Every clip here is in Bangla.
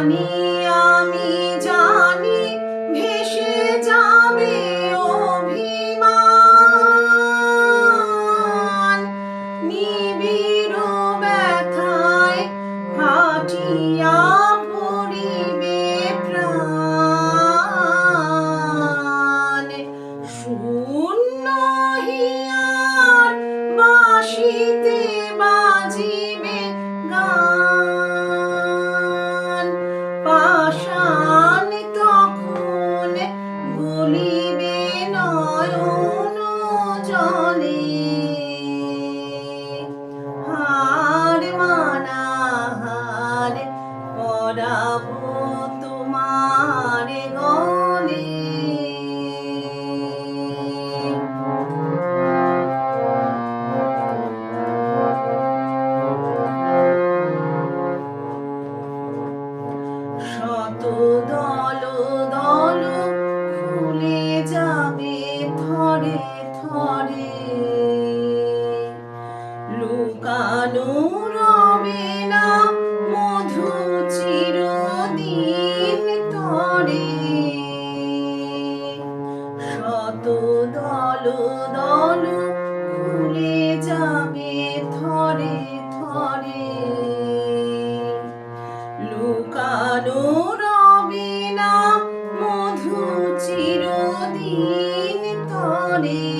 জানি আমি জানি ভেসে যাবে অভিমান। নিবিড় ব্যথায় ফাটিয়া শূন্য বাঁশিতে পরাব তোমার গলে শত দল দল খুলে যাবে থরে থরে লুকানো শত দল দল খুলে যাবে থরে থরে লুকানো রবে না মধু চিরদিন তরে।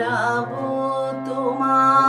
হারাবো তোমার